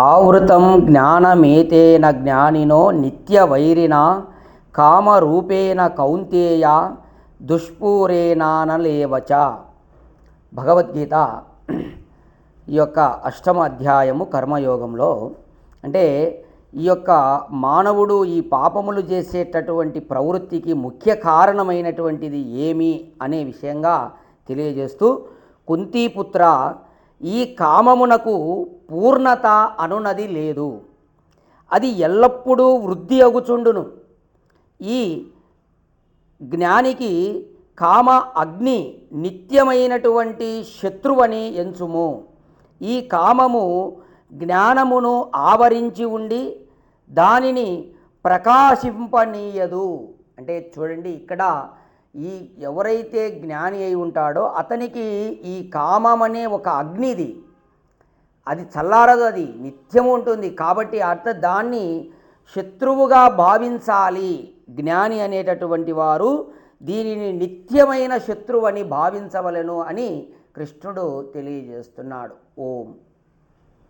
ఆవృతం జ్ఞానమేతేన జ్ఞానినో నిత్యవైరిణ కామరూపేణ కౌంతేయ దుష్పూరేనానలేవచ భగవద్గీత ఈ యొక్క అష్టమ అధ్యాయము కర్మయోగంలో అంటే ఈ యొక్క మానవుడు ఈ పాపములు చేసేటటువంటి ప్రవృత్తికి ముఖ్య కారణమైనటువంటిది ఏమి అనే విషయంగా తెలియజేస్తూ కుంతీపుత్ర ఈ కామమునకు పూర్ణత అనునది లేదు. అది ఎల్లప్పుడూ వృద్ధి అగుచుండును. ఈ జ్ఞానికి కామ అగ్ని నిత్యమైనటువంటి శత్రువని ఎంచుము. ఈ కామము జ్ఞానమును ఆవరించి ఉండి దానిని ప్రకాశింపనీయదు. అంటే చూడండి ఇక్కడ ఈ ఎవరైతే జ్ఞాని అయి ఉంటాడో అతనికి ఈ కామం అనే ఒక అగ్నిది. అది చల్లారదు అది. నిత్యం ఉంటుంది. కాబట్టి అర్థ దాన్ని శత్రువుగా భావించాలి. జ్ఞాని అనేటటువంటి వారు దీనిని నిత్యమైన శత్రువు అని భావించవలను అని కృష్ణుడు తెలియజేస్తున్నాడు. ఓం.